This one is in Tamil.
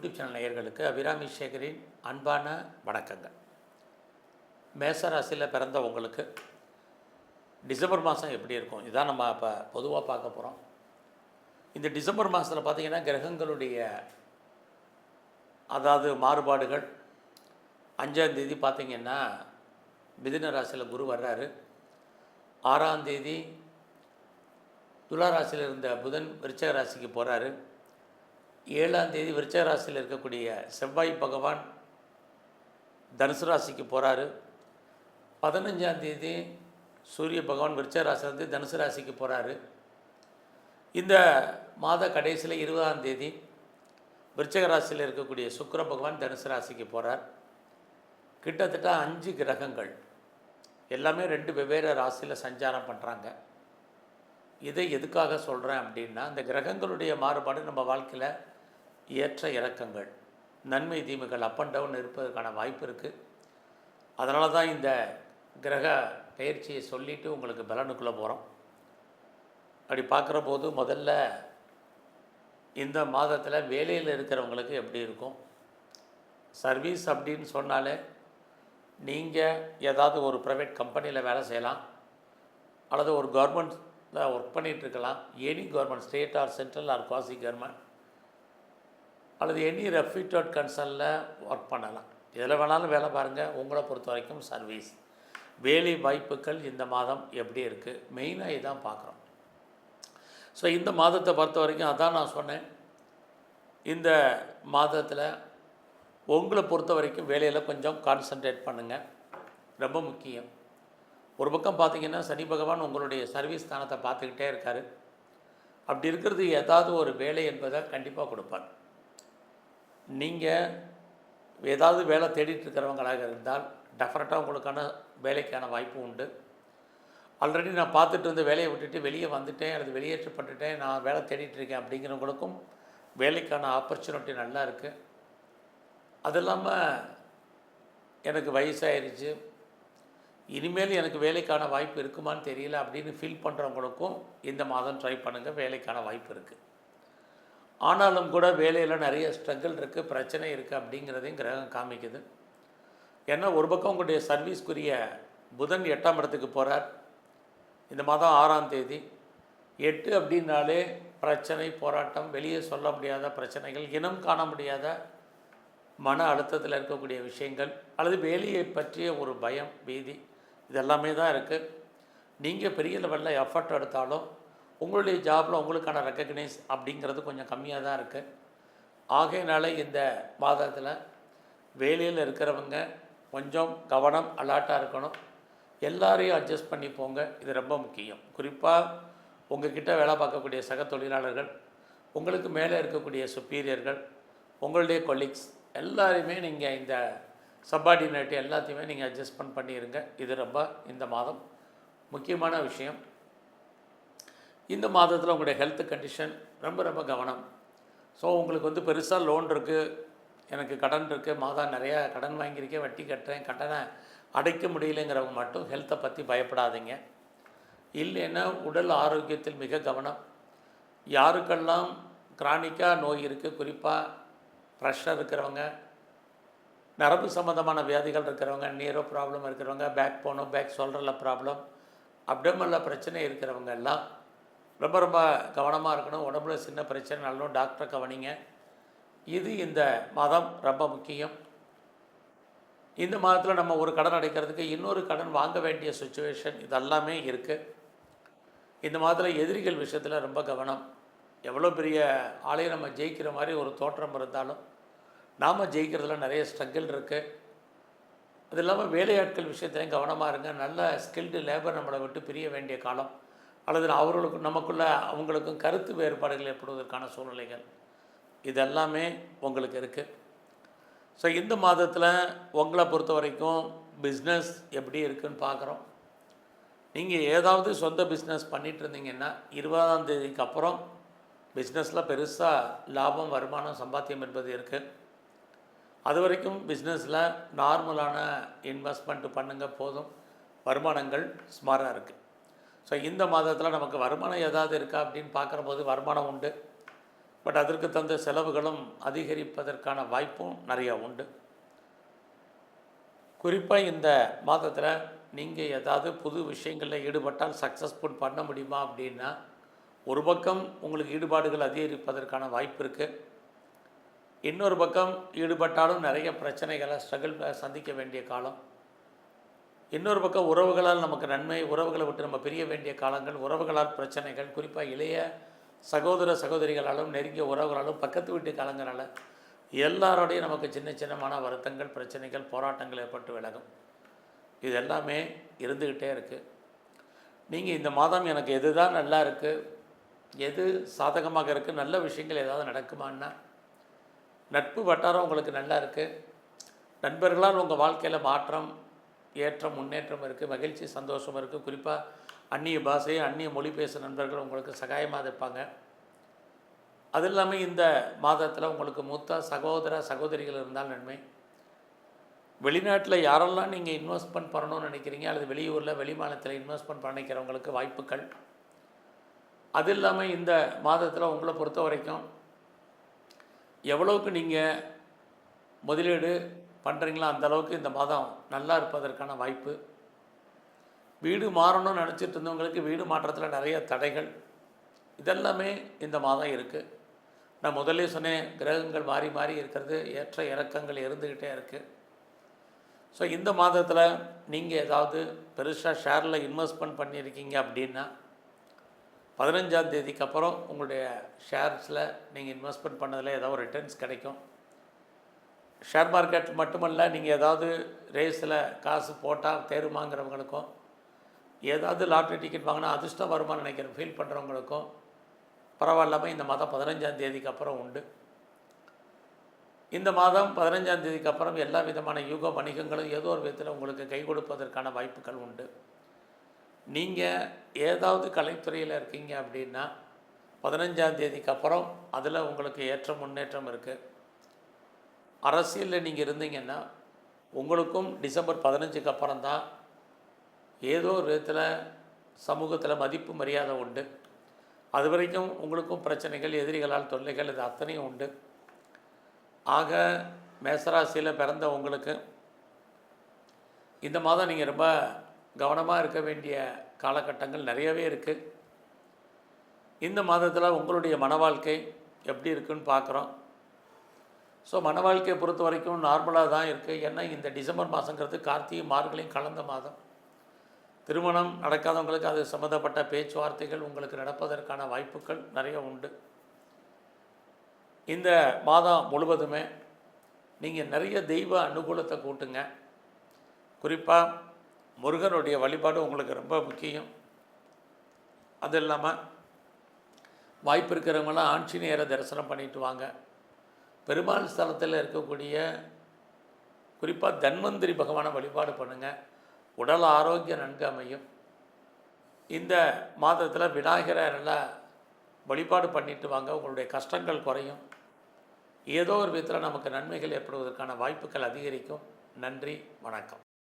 யூடியூப் சேனல் நேயர்களுக்கு அபிராமி சேகரின் அன்பான வணக்கங்கள். மேசராசியில் பிறந்த உங்களுக்கு டிசம்பர் மாதம் எப்படி இருக்கும்? இதான் நம்ம இப்போ பொதுவாக பார்க்க போகிறோம் இந்த டிசம்பர் மாதத்தில் பார்த்தீங்கன்னா கிரகங்களுடைய அதாவது மாறுபாடுகள் அஞ்சாம் தேதி பார்த்தீங்கன்னா ராசியில் குரு வர்றாரு. ஆறாம் தேதி துலா ராசியில் இருந்த புதன் விருச்சக ராசிக்கு போகிறாரு ஏழாம் தேதி விருச்சகராசியில் இருக்கக்கூடிய செவ்வாய் பகவான் தனுசு ராசிக்கு போகிறாரு பதினஞ்சாம் தேதி சூரிய பகவான் விருச்சகராசிலேருந்து தனுசு ராசிக்கு போகிறாரு இந்த மாத கடைசியில் இருபதாம் தேதி விருச்சக ராசியில் இருக்கக்கூடிய சுக்கிர பகவான் தனுசு ராசிக்கு போகிறார் கிட்டத்தட்ட அஞ்சு கிரகங்கள் எல்லாமே ரெண்டு வெவ்வேறு ராசியில் சஞ்சாரம் பண்ணுறாங்க இதை எதுக்காக சொல்கிறேன் அப்படின்னா இந்த கிரகங்களுடைய மாறுபாடு நம்ம வாழ்க்கையில் ஏற்ற இறக்கங்கள். நன்மை தீமைகள் அப் அண்ட் டவுன் இருப்பதற்கான வாய்ப்பு இருக்குது அதனால தான் இந்த கிரக பயிற்சியை சொல்லிவிட்டு உங்களுக்கு பலனுக்குள்ளே போகிறோம் அப்படி பார்க்குற போது முதல்ல இந்த மாதத்தில் வேலையில் இருக்கிறவங்களுக்கு எப்படி இருக்கும்? சர்வீஸ் அப்படின்னு சொன்னாலே நீங்கள் ஏதாவது ஒரு ப்ரைவேட் கம்பெனியில் வேலை செய்யலாம். அல்லது ஒரு கவர்மெண்ட்டில் ஒர்க் பண்ணிகிட்டு இருக்கலாம். Any government state or central or quasi government அல்லது எனி ரெஃப்யூட்டட் கன்சர்னில் ஒர்க் பண்ணலாம். எதில் வேணாலும் வேலை பாருங்கள் உங்களை பொறுத்த வரைக்கும் சர்வீஸ் வேலை வாய்ப்புகள் இந்த மாதம் எப்படி இருக்குது மெயினாக இதான் பார்க்குறோம். ஸோ இந்த மாதத்தை பொறுத்த வரைக்கும் அதான் நான் சொன்னேன். இந்த மாதத்தில் உங்களை பொறுத்த வரைக்கும் வேலையில் கொஞ்சம் கான்சன்ட்ரேட் பண்ணுங்கள் ரொம்ப முக்கியம். ஒரு பக்கம் பார்த்தீங்கன்னா சனி பகவான் உங்களுடைய சர்வீஸ் ஸ்தானத்தை பார்த்துக்கிட்டே இருக்கார். அப்படி இருக்கிறது ஏதாவது ஒரு வேலை என்பதை கண்டிப்பாக கொடுப்பார். நீங்கள் ஏதாவது வேலை தேடிட்டு இருக்கிறவங்களாக இருந்தால் டெஃபரெட்டாக உங்களுக்கான வேலைக்கான வாய்ப்பு உண்டு. ஆல்ரெடி நான் பார்த்துட்டு வந்து வேலையை விட்டுட்டு வெளியே வந்துட்டேன் அல்லது வெளியேற்றப்பட்டுட்டேன் நான் வேலை தேடிட்டு இருக்கேன் அப்படிங்கிறவங்களுக்கும் வேலைக்கான ஆப்பர்ச்சுனிட்டி நல்லா இருக்குது அது இல்லாமல் எனக்கு வயசாயிருச்சு. இனிமேல் எனக்கு வேலைக்கான வாய்ப்பு இருக்குமான்னு தெரியல அப்படின்னு ஃபீல் பண்ணுறவங்களுக்கும் இந்த மாதம் ட்ரை பண்ணுங்கள் வேலைக்கான வாய்ப்பு இருக்குது ஆனாலும் கூட வேலையில் நிறைய ஸ்ட்ரகிள் இருக்குது பிரச்சனை இருக்குது அப்படிங்கிறதையும் கிரகம் காமிக்குது. ஏன்னா ஒரு பக்கம் உங்களுடைய சர்வீஸ்க்குரிய புதன் எட்டாம் இடத்துக்கு போகிறார் இந்த மாதம் ஆறாம் தேதி. எட்டு அப்படின்னாலே பிரச்சனை போராட்டம் வெளியே சொல்ல முடியாத பிரச்சனைகள் இனம் காண முடியாத மன அழுத்தத்தில் இருக்கக்கூடிய விஷயங்கள் அல்லது வேலையை பற்றிய ஒரு பயம் பீதி இதெல்லாமே தான் இருக்குது நீங்கள் பெரிய லெவலில் எஃபர்ட் எடுத்தாலும் உங்களுடைய ஜாபில் உங்களுக்கான ரெக்கக்னைஸ் அப்படிங்கிறது கொஞ்சம் கம்மியாக தான் இருக்குது ஆகையினால இந்த மாதத்தில் வேலையில் இருக்கிறவங்க கொஞ்சம் கவனம் அலாட்டாக இருக்கணும். எல்லாரையும் அட்ஜஸ்ட் பண்ணி போங்க. இது ரொம்ப முக்கியம். குறிப்பாக உங்கள்கிட்ட வேலை பார்க்கக்கூடிய சக தொழிலாளர்கள் உங்களுக்கு மேலே இருக்கக்கூடிய சுப்பீரியர்கள் உங்களுடைய கொலீக்ஸ் எல்லாரையுமே நீங்கள் இந்த சப்பார்டினேட் எல்லாத்தையுமே நீங்கள் அட்ஜஸ்ட்மெண்ட் பண்ணிடுங்க இது ரொம்ப இந்த மாதம் முக்கியமான விஷயம். இந்த மாதத்தில் உங்களுடைய ஹெல்த் கண்டிஷன் ரொம்ப ரொம்ப கவனம். ஸோ உங்களுக்கு வந்து பெருசாக லோன் இருக்குது எனக்கு கடன் இருக்குது மாதம் நிறையா கடன் வாங்கியிருக்கேன் வட்டி கட்டுறேன். கடனை அடைக்க முடியலைங்கிறவங்க மட்டும் ஹெல்த்தை பற்றி பயப்படாதீங்க. இல்லைன்னா உடல் ஆரோக்கியத்தில் மிக கவனம். யாருக்கெல்லாம் கிரானிக்காக நோய் இருக்குது குறிப்பாக ப்ரெஷர் இருக்கிறவங்க நரம்பு சம்மந்தமான வியாதிகள் இருக்கிறவங்க நீரோ ப்ராப்ளம் இருக்கிறவங்க பேக் போனோ பேக் சொல்கிறல ப்ராப்ளம் அப்டமல்ல பிரச்சனை இருக்கிறவங்க எல்லாம் ரொம்ப ரொம்ப கவனமாக இருக்கணும். உடம்புல சின்ன பிரச்சனை பிரச்சனைனாலும் டாக்டரை கவனிங்க. இது இந்த மதம் ரொம்ப முக்கியம். இந்த மாதத்தில் நம்ம ஒரு கடன் அடைக்கிறதுக்கு இன்னொரு கடன் வாங்க வேண்டிய சுச்சுவேஷன் இதெல்லாமே இருக்குது இந்த மாதத்தில் எதிரிகள் விஷயத்தில் ரொம்ப கவனம். எவ்வளோ பெரிய ஆலையை நம்ம ஜெயிக்கிற மாதிரி ஒரு தோற்றம் இருந்தாலும் நாம் ஜெயிக்கிறதுல நிறைய ஸ்ட்ரகிள் இருக்குது அது இல்லாமல் வேலையாட்கள் விஷயத்துலையும் கவனமாக இருங்க. நல்ல ஸ்கில்டு லேபர் நம்மளை விட்டு பிரிய வேண்டிய காலம். அல்லது அவர்களுக்கும் நமக்குள்ள அவங்களுக்கும் கருத்து வேறுபாடுகள் ஏற்படுவதற்கான சூழ்நிலைகள். இதெல்லாமே உங்களுக்கு இருக்குது ஸோ இந்த மாதத்தில் உங்களை பொறுத்த வரைக்கும் பிஸ்னஸ் எப்படி இருக்குன்னு பார்க்குறோம் நீங்கள் ஏதாவது சொந்த பிஸ்னஸ் பண்ணிகிட்டு இருந்தீங்கன்னா இருபதாம் தேதிக்கு அப்புறம் பிஸ்னஸில் பெருசாக லாபம் வருமானம் சம்பாத்தியம் என்பது இருக்குது அது வரைக்கும் பிஸ்னஸில் நார்மலான இன்வெஸ்ட்மெண்ட் பண்ணுங்கள் போதும். வருமானங்கள் சுமாராக இருக்குது ஸோ இந்த மாதத்தில் நமக்கு வருமானம் ஏதாவது இருக்கா அப்படின்னு பார்க்குற போது வருமானம் உண்டு. பட் அதற்கு தந்த செலவுகளும் அதிகரிப்பதற்கான வாய்ப்பும் நிறையா உண்டு. குறிப்பாக இந்த மாதத்தில் நீங்கள் ஏதாவது புது விஷயங்களில் ஈடுபட்டால் சக்ஸஸ்ஃபுல் பண்ண முடியுமா அப்படின்னா ஒரு பக்கம் உங்களுக்கு ஈடுபாடுகள் அதிகரிப்பதற்கான வாய்ப்பு இருக்குது இன்னொரு பக்கம் ஈடுபட்டாலும் நிறைய பிரச்சனைகளை ஸ்ட்ரகிள் சந்திக்க வேண்டிய காலம். இன்னொரு பக்கம் உறவுகளால் நமக்கு நன்மை உறவுகளை விட்டு நம்ம பிரிய வேண்டிய காலங்கள் உறவுகளால் பிரச்சனைகள் குறிப்பாக இளைய சகோதர சகோதரிகளாலும் நெருங்கிய உறவுகளாலும் பக்கத்து வீட்டு காலங்களால் எல்லாரோடையும் நமக்கு சின்ன சின்னமான வருத்தங்கள் பிரச்சனைகள் போராட்டங்கள் ஏற்பட்டு விலகும். இது எல்லாமே இருந்துக்கிட்டே இருக்குது நீங்கள் இந்த மாதம் எனக்கு எது தான் நல்லா இருக்குது எது சாதகமாக இருக்குது நல்ல விஷயங்கள் ஏதாவது நடக்குமான்னா நட்பு வட்டாரம் உங்களுக்கு நல்லா இருக்குது நண்பர்களால் உங்கள் வாழ்க்கையில் மாற்றம் ஏற்றம் முன்னேற்றம் இருக்குது மகிழ்ச்சி சந்தோஷம் இருக்குது குறிப்பாக அந்நிய பாஷை அந்நிய மொழி பேசும் நண்பர்கள் உங்களுக்கு சகாயமாக இருப்பாங்க. அது இல்லாமல் இந்த மாதத்தில் உங்களுக்கு மூத்த சகோதர சகோதரிகள் இருந்தால் நன்மை. வெளிநாட்டில் யாரெல்லாம் நீங்கள் இன்வெஸ்ட்மெண்ட் பண்ணணும்னு நினைக்கிறீங்க அல்லது வெளியூரில் வெளி மாநிலத்தில் இன்வெஸ்ட்மெண்ட் பண்ணிக்கிறவங்களுக்கு வாய்ப்புகள். அது இல்லாமல் இந்த மாதத்தில் உங்களை பொறுத்த வரைக்கும் எவ்வளவுக்கு நீங்கள் முதலீடு பண்ணுறீங்களோ அந்த அளவுக்கு இந்த மாதம் நல்லா இருப்பதற்கான வாய்ப்பு. வீடு மாறணும்னு நினச்சிட்டு இருந்தவங்களுக்கு வீடு மாற்றத்தில் நிறைய தடைகள். இதெல்லாமே இந்த மாதம் இருக்குது நான் முதல்ல சொன்னேன் கிரகங்கள் மாறி மாறி இருக்கிறது ஏற்ற இறக்கங்கள் இருந்துக்கிட்டே இருக்குது ஸோ இந்த மாதத்தில் நீங்கள் ஏதாவது பெருசாக ஷேரில் இன்வெஸ்ட்மெண்ட் பண்ணியிருக்கீங்க அப்படின்னா பதினஞ்சாம் தேதிக்கு அப்புறம் உங்களுடைய ஷேர்ஸில் நீங்கள் இன்வெஸ்ட்மெண்ட் பண்ணதில் ஏதாவது ரிட்டர்ன்ஸ் கிடைக்கும். ஷேர் மார்க்கெட் மட்டுமல்ல நீங்கள் ஏதாவது ரேஸில் காசு போட்டால் தேருமாங்கிறவங்களுக்கும் ஏதாவது லாட்ரி டிக்கெட் வாங்கினா அதிர்ஷ்டம் வருமானு நினைக்கிற ஃபீல் பண்ணுறவங்களுக்கும் பரவாயில்லாமல் இந்த மாதம் பதினஞ்சாம் தேதிக்கு அப்புறம் உண்டு. இந்த மாதம் பதினஞ்சாம் தேதிக்கு அப்புறம் எல்லா விதமான யூக வணிகங்களும் ஏதோ ஒரு விதத்தில் உங்களுக்கு கை கொடுப்பதற்கான வாய்ப்புகள் உண்டு. நீங்கள் ஏதாவது கலைத்துறையில் இருக்கீங்க அப்படின்னா பதினஞ்சாம் தேதிக்கு அப்புறம் அதில் உங்களுக்கு ஏற்ற முன்னேற்றம் இருக்குது அரசியலில் நீங்கள் இருந்தீங்கன்னா உங்களுக்கும் டிசம்பர் பதினஞ்சுக்கு அப்புறம் தான் ஏதோ ஒரு விதத்தில் சமூகத்தில் மதிப்பு மரியாதை உண்டு. அது வரைக்கும் உங்களுக்கும் பிரச்சனைகள் எதிரிகளால் தொல்லைகள் இது அத்தனையும் உண்டு. ஆக மேசராசியில் பிறந்த உங்களுக்கு இந்த மாதம் நீங்கள் ரொம்ப கவனமாக இருக்க வேண்டிய காலகட்டங்கள் நிறையவே இருக்குது இந்த மாதத்தில் உங்களுடைய மன வாழ்க்கை எப்படி இருக்குன்னு பார்க்குறோம் ஸோ மன வாழ்க்கையை பொறுத்த வரைக்கும் நார்மலாக தான் இருக்குது ஏன்னா இந்த டிசம்பர் மாதங்கிறது கார்த்திகை மார்கழியும் கலந்த மாதம். திருமணம் நடக்காதவங்களுக்கு அது சம்மந்தப்பட்ட பேச்சுவார்த்தைகள் உங்களுக்கு நடப்பதற்கான வாய்ப்புகள் நிறைய உண்டு. இந்த மாதம் முழுவதுமே நீங்கள் நிறைய தெய்வ அனுகூலத்தை கூட்டுங்க. குறிப்பாக முருகனுடைய வழிபாடு உங்களுக்கு ரொம்ப முக்கியம். அது இல்லாமல் வாய்ப்பு இருக்கிறவங்களாம் ஆஞ்சநேயரை தரிசனம் பண்ணிட்டு வாங்க. பெருமாள் ஸ்தலத்தில் இருக்கக்கூடிய குறிப்பாக தன்வந்திரி பகவானை வழிபாடு பண்ணுங்கள் உடல் ஆரோக்கியம் நன்கு அமையும். இந்த மாதத்தில் விநாயகரை நல்லா வழிபாடு பண்ணிட்டு வாங்க. உங்களுடைய கஷ்டங்கள் குறையும். ஏதோ ஒரு விதத்தில் நமக்கு நன்மைகள் ஏற்படுவதற்கான வாய்ப்புகள் அதிகரிக்கும். நன்றி வணக்கம்.